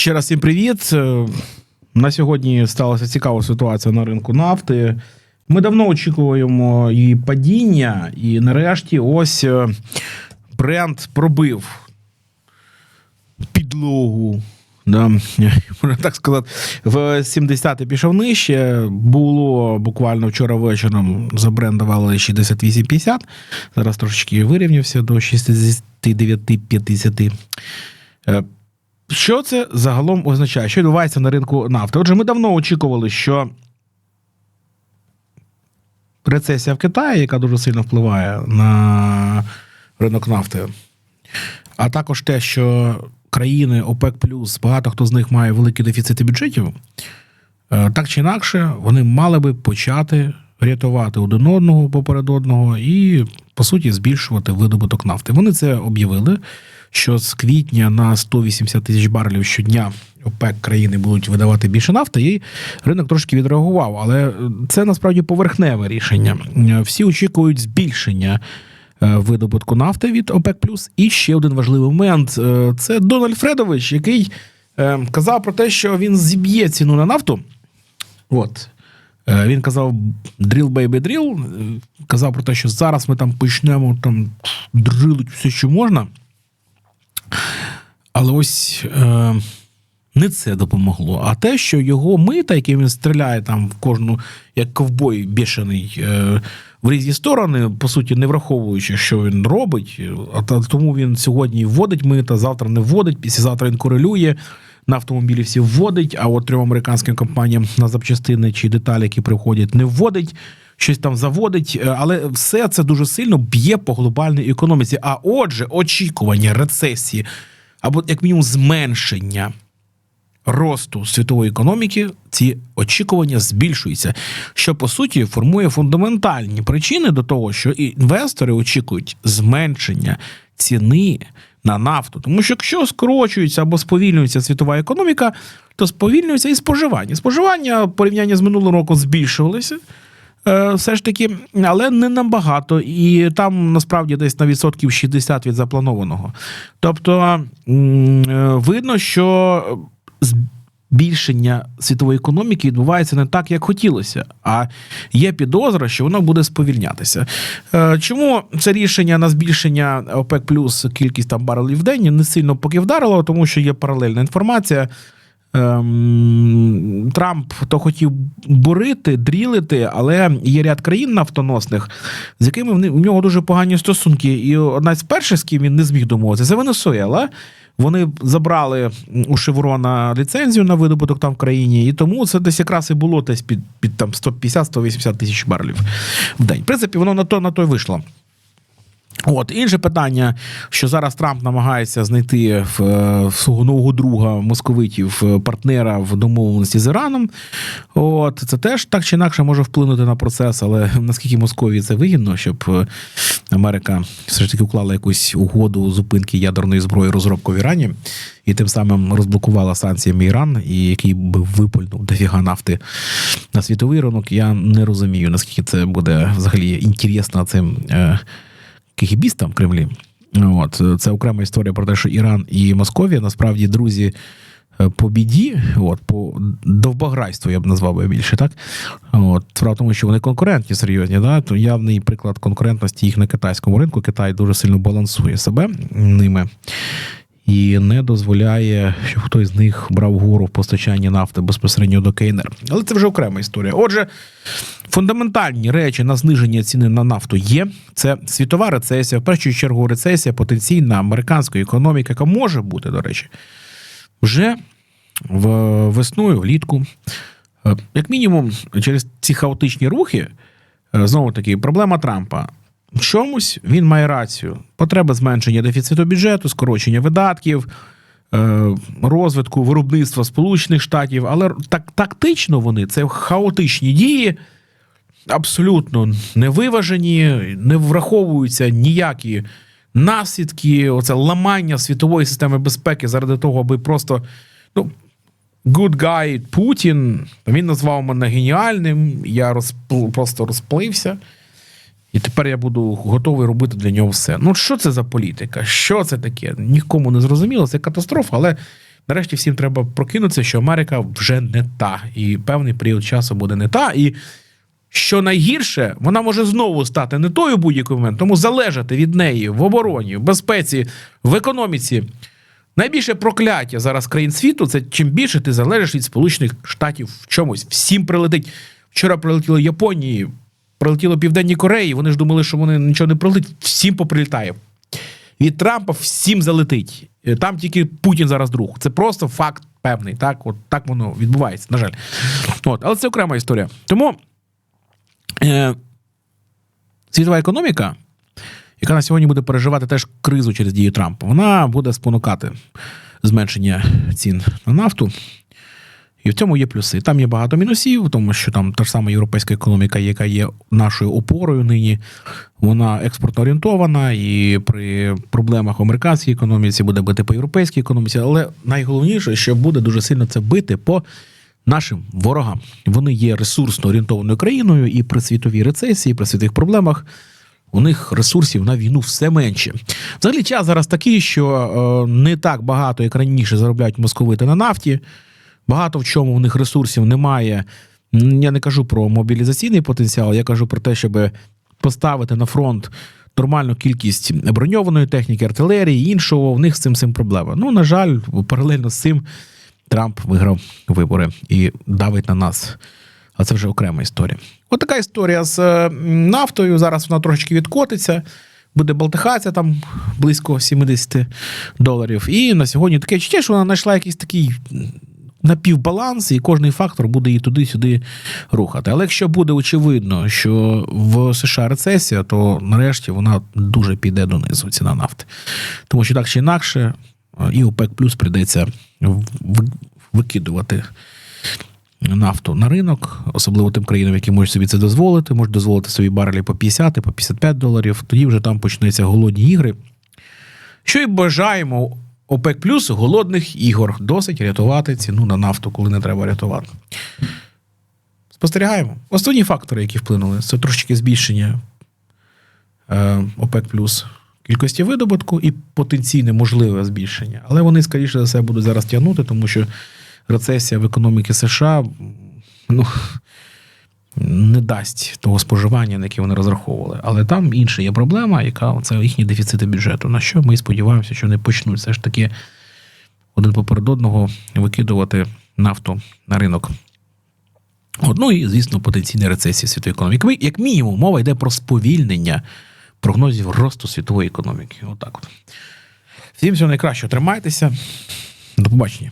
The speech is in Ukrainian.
Ще раз всім привіт. Е, На сьогодні сталася цікава ситуація на ринку нафти. Ми давно очікуємо і падіння, і нарешті ось е, бренд пробив підлогу. Да, можна так сказати, в 70 пішов нижче. Було буквально вчора вечором за бренд давали 68,50. Зараз трошечки вирівнявся до 69,50. Що це загалом означає? Що відбувається на ринку нафти? Отже, ми давно очікували, що рецесія в Китаї, яка дуже сильно впливає на ринок нафти, а також те, що країни ОПЕК багато хто з них має великі дефіцити бюджетів, е, так чи інакше, вони мали би почати рятувати один одного поперед одного і, по суті, збільшувати видобуток нафти. Вони це об'явили, що з квітня на 180 тисяч барелів щодня ОПЕК країни будуть видавати більше нафти, і ринок трошки відреагував. Але це насправді поверхневе рішення. Е, Всі очікують збільшення е, видобутку нафти від ОПЕК+. І ще один важливий момент е, це Дональд Фредович, який е, казав про те, що він зіб'є ціну на нафту. От. Е, Він казав drill baby drill, е, казав про те, що зараз ми там почнемо там дрилить все, що можна. Але ось е, не це допомогло. А те, що його мита, яким він стріляє там в кожну, як ковбой бішений, е, в різні сторони, по суті, не враховуючи, що він робить. А та- тому він сьогодні вводить мита, завтра не вводить, післязавтра він корелює. На автомобілі всі вводить, а от трьом американським компаніям на запчастини чи деталі, які приходять, не вводить, щось там заводить. Е, Але все це дуже сильно б'є по глобальній економіці. А отже, очікування рецесії або як мінімум зменшення росту світової економіки, ці очікування збільшуються, що по суті формує фундаментальні причини до того, що інвестори очікують зменшення ціни на нафту. Тому що якщо скорочується або сповільнюється світова економіка, то сповільнюється і споживання. Споживання в порівнянні з минулим роком збільшувалося. Е, Все ж таки, але не набагато, і там насправді десь на відсотків 60 від запланованого. Тобто е, видно, що збільшення світової економіки відбувається не так, як хотілося, а є підозра, що воно буде сповільнятися. Е, Чому це рішення на збільшення ОПЕК плюс кількість там барелів в день не сильно поки вдарило, тому що є паралельна інформація. Ем, Трамп то хотів бурити, дрілити, але є ряд країн нафтоносних, з якими в нього дуже погані стосунки. І одна з перших, з ким він не зміг домовитися, це Венесуела. Вони забрали у Шеврона ліцензію на видобуток там в країні, і тому це десь якраз і було десь під, під там 150-180 тисяч барелів в день. В принципі, воно на то на то й вийшло. От інше питання, що зараз Трамп намагається знайти в, е, в нового друга московитів е, партнера в домовленості з Іраном. От це теж так чи інакше може вплинути на процес, але наскільки Московії це вигідно, щоб е, Америка все ж таки уклала якусь угоду зупинки ядерної зброї розробку в Ірані і тим самим розблокувала санкціями Іран, і який би випульнув дофіга нафти на світовий ринок. Я не розумію, наскільки це буде взагалі інтересно цим. Е, в Кремлі. От це окрема історія про те, що Іран і Московія насправді друзі е, по біді, от по довбаграйству я б назвав би більше, так от справа в тому, що вони конкурентні серйозні, да то явний приклад конкурентності їх на китайському ринку. Китай дуже сильно балансує себе ними. І не дозволяє, щоб хтось з них брав гору в постачанні нафти безпосередньо до КНР. Але це вже окрема історія. Отже, фундаментальні речі на зниження ціни на нафту є. Це світова рецесія, в першу чергу рецесія потенційна американської економіки, яка може бути, до речі, вже в весною, влітку. Е, Як мінімум, через ці хаотичні рухи, е, знову таки, проблема Трампа. В чомусь він має рацію. Потреба зменшення дефіциту бюджету, скорочення видатків, е, розвитку виробництва Сполучених Штатів, але так тактично вони це хаотичні дії, абсолютно невиважені, не враховуються ніякі наслідки, оце ламання світової системи безпеки заради того, аби просто ну, good guy Путін. Він назвав мене геніальним, я розпл- просто розплився. І тепер я буду готовий робити для нього все. Ну, що це за політика? Що це таке? Нікому не зрозуміло, це катастрофа, але нарешті всім треба прокинутися, що Америка вже не та, і певний період часу буде не та. І що найгірше, вона може знову стати не тою будь-який момент, тому залежати від неї в обороні, в безпеці, в економіці. Найбільше прокляття зараз країн світу це чим більше ти залежиш від Сполучених Штатів в чомусь. Всім прилетить. Вчора прилетіло Японії, прилетіло Південній Кореї. Вони ж думали, що вони нічого не прилетить. Всім поприлітає. Від Трампа всім залетить. Е, Там тільки Путін зараз друг. Це просто факт певний. Так, от так воно відбувається, на жаль. От, але це окрема історія. Тому е, світова економіка, яка на сьогодні буде переживати теж кризу через дію Трампа, вона буде спонукати зменшення цін на нафту. І в цьому є плюси. Там є багато мінусів, тому що там та ж сама європейська економіка, яка є нашою опорою нині, вона експортно орієнтована, і при проблемах в американській економіці буде бити по європейській економіці. Але найголовніше, що буде дуже сильно це бити по нашим ворогам. Вони є ресурсно орієнтованою країною, і при світовій рецесії, при світових проблемах. У них ресурсів на війну все менше. Взагалі, час зараз такий, що е, не так багато, як раніше, заробляють московити на нафті. Багато в чому в них ресурсів немає. Я не кажу про мобілізаційний потенціал, я кажу про те, щоб поставити на фронт нормальну кількість броньованої техніки, артилерії іншого. В них з цим цим проблема. Ну, на жаль, паралельно з цим Трамп виграв вибори і давить на нас. А це вже окрема історія. От така історія з нафтою. Зараз вона трошечки відкотиться. Буде болтихатися там близько 70 доларів. І на сьогодні таке відчуття, що вона знайшла якийсь такий напівбаланс, і кожний фактор буде її туди-сюди рухати. Але якщо буде очевидно, що в США рецесія, то нарешті вона дуже піде донизу, ціна нафти. Тому що так чи інакше, і ОПЕК плюс прийдеться викидувати нафту на ринок, особливо тим країнам, які можуть собі це дозволити, можуть дозволити собі барелі по 50, по 55 доларів. Тоді вже там почнуться голодні ігри. Що і бажаємо ОПЕК плюс голодних ігор. Досить рятувати ціну на нафту, коли не треба рятувати. Спостерігаємо. Основні фактори, які вплинули, це трошечки збільшення е, ОПЕК плюс кількості видобутку і потенційне можливе збільшення. Але вони, скоріше за все, будуть зараз тягнути, тому що рецесія в економіці США ну, не дасть того споживання, на яке вони розраховували. Але там інша є проблема, яка це їхні дефіцити бюджету. На що ми сподіваємося, що вони почнуть все ж таки один поперед одного викидувати нафту на ринок. От, ну і, звісно, потенційна рецесія світової економіки. Як мінімум, мова йде про сповільнення прогнозів росту світової економіки. Отак от. Всім всього найкращого. Тримайтеся. До побачення.